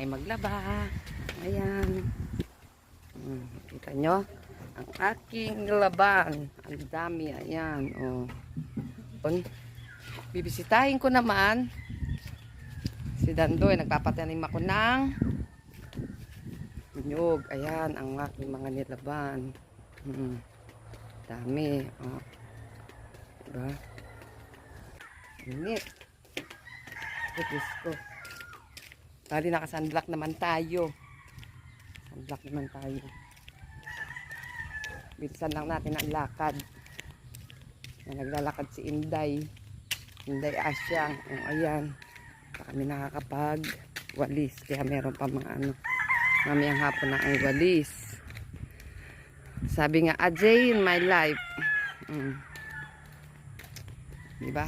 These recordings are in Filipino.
ay maglaba. Ayan. Hmm, nyo? Ang aking laban. Ang dami. Ayan. Oh. On. Bibisitahin ko naman si Dandoy. Nagpapatanim ako ng nyug. Ayan. Ang aking mga nilaban. Hmm. Dami. Oh. Diba? Init. Diyos ko. Bali naka-sunblock naman tayo. Sunblock naman tayo. Bilisan lang natin ang lakad. Na naglalakad si Inday. Inday Asyang. O, ayan. Pa kami nakakapag walis. Kaya meron pa mga ano. Mamayang hapon na ang walis. Sabi nga, a day in my life. Mm. Diba?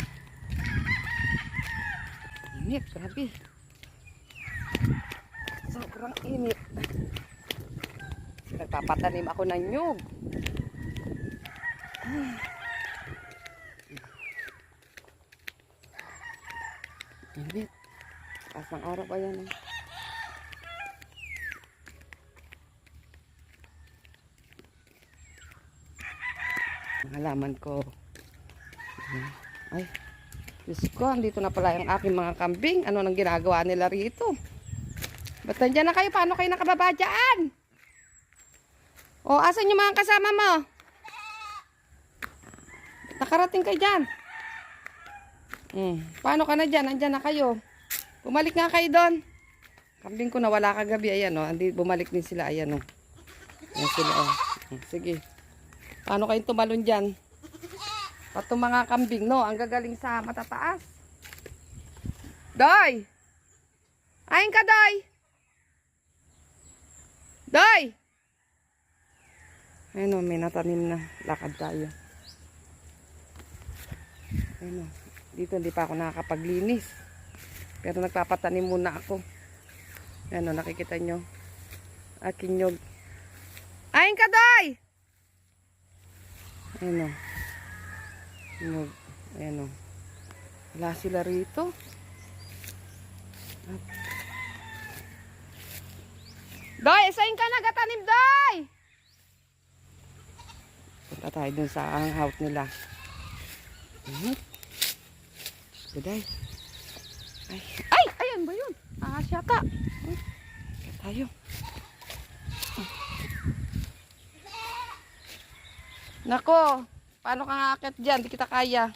Init, grabe. Sobrang init. Nagpapatanim ako ng nyug. Init. Taas ng araw pa yan. eh. Mga halaman ko. Ay, Diyos ko, andito na pala yung aking mga kambing. Ano nang ginagawa nila rito? Ba't nandyan na kayo? Paano kayo nakababa dyan? O, asan yung mga kasama mo? Nakarating kayo dyan. Hmm. Paano ka na dyan? Nandyan na kayo. Bumalik nga kayo doon. Kambing ko nawala kagabi. Ayan o. Andi, bumalik din sila. Ayan o. Ayan sila o. Hmm, Sige. Paano kayong tumalon dyan? Pato mga kambing, no? Ang gagaling sa matataas. Doy! Ayin ka, Doy! Doy! Ayun o, may natanim na. Lakad tayo. Ayun o. Dito hindi pa ako nakakapaglinis. Pero nagpapatanim muna ako. Ayun o, nakikita nyo. Aking nyog. Ayin ka, Doy! Ayun o. Nyog. Ayan o. Wala sila rito. At- Doy, isayin ka nagatanim, Doy! Punta tayo dun sa ang house nila. Mhm. Diyos ko, Doy. Ay, ay, ayan ba yun? Ah. Ay, kaya tayo. Nako, paano ka ngakit dyan? Di kita kaya.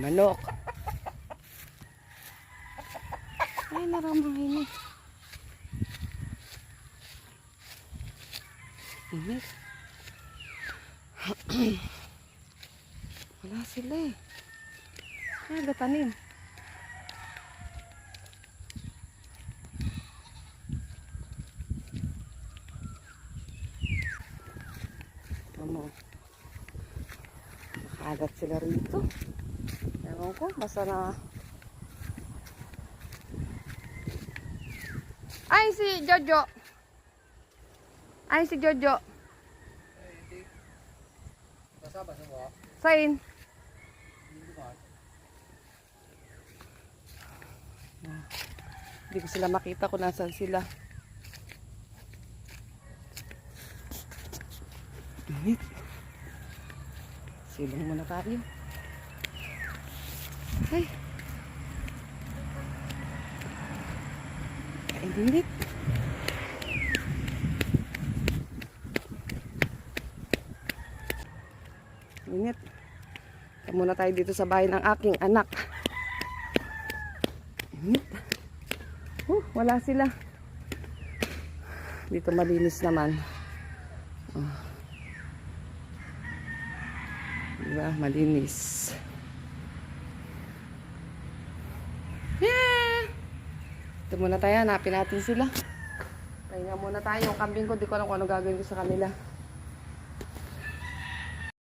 Manok. Ay, naramangin eh. Init. Wala sila eh. Ay, gatanim. Ano? Nakalat sila rito. Ewan ko, basta na... Ay, si Jojo. Ay, si Jojo. Basa-basa mo. Sain. Hindi ko sila makita kung nasan sila. Init. Silong muna tayo. Ay. Ay, init. Kaya muna tayo dito sa bahay ng aking anak. Init. Oh, wala sila. Dito malinis naman. Oh. Diba? Malinis. Yeah! Ito muna tayo. Hanapin natin sila. Pahinga muna tayo. Yung kambing ko, di ko alam kung ano gagawin ko sa kanila.